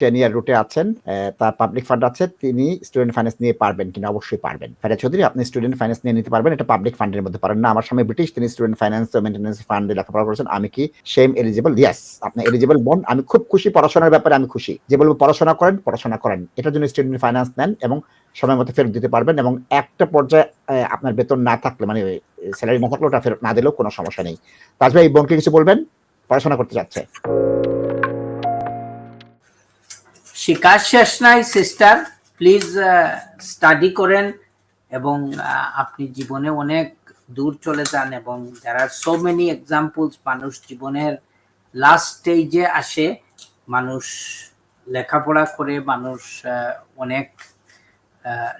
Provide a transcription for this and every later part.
Ten year রুটে আছেন তার পাবলিক ফান্ড আছে, তিনি স্টুডেন্ট ফাইন্যান্স নিয়ে পারবেন কিনা অবশ্যই পারবেন। ফেরা চৌধুরী, আপনি স্টুডেন্ট ফাইন্যান্স নিয়ে নিতে পারবেন, এটা পাবলিক ফান্ডের মধ্যে পারেন না। আমার স্বামী ব্রিটিশ, তিনি স্টুডেন্ট ফাইন্যান্স মেনটেন্যান্স ফান্ডে লেখাপড়া করেছেন, আমি কি সেম এলিজিবল ইয়াস আপনি এলিজিবল বোন, আমি খুব খুশি পড়াশোনার ব্যাপারে আমি খুশি। যে বলব পড়াশোনা করেন পড়াশোনা করেন। এটার জন্য স্টুডেন্ট ফাইন্যান্স নেন এবং সময় মতো ফেরত দিতে পারবেন এবং একটা পর্যায়ে আপনার বেতন না থাকলে মানে স্যালারি না থাকলে ওটা ফেরত না দিলেও কোনো সমস্যা নেই। তাজ ভাই এই বোনকে কিছু বলবেন? পড়াশোনা করতে যাচ্ছে। শিকার শেষ নাই সিস্টার প্লিজ স্টাডি করেন এবং আপনি জীবনে অনেক দূর চলে যান এবং যারা সো মেনি এক্সাম্পলস মানুষ জীবনের লাস্ট স্টেজে আসে, মানুষ লেখাপড়া করে, মানুষ অনেক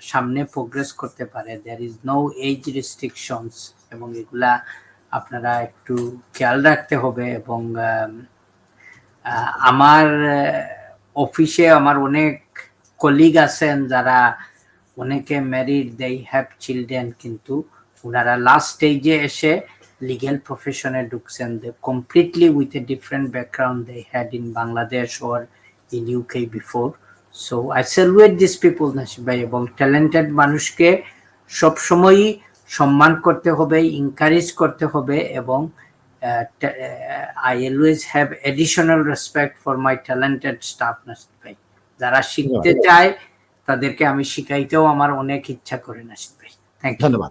সামনে প্রোগ্রেস করতে পারে there is no age restrictions এবং এগুলা আপনারা একটু খেয়াল রাখতে হবে এবং আমার অফিসে আমার অনেক কলিগ আছেন যারা অনেকে ম্যারিড দেই হ্যাভ চিলড্রেন কিন্তু ওনারা লাস্ট স্টেজে এসে লিগেল প্রফেশনে ঢুকছেন। They completely with a different background they had in Bangladesh or in UK before so I salute this people Nasib ভাই, এবং ট্যালেন্টেড মানুষকে সবসময়ই সম্মান করতে হবে ইনকারেজ করতে হবে, এবং I always have additional respect for my talented staff Nasib ভাই। যারা শিখতে চায় তাদেরকে আমি শিখাইতেও আমার অনেক ইচ্ছা করে নাসিব ভাই। থ্যাংক ইউ ধন্যবাদ।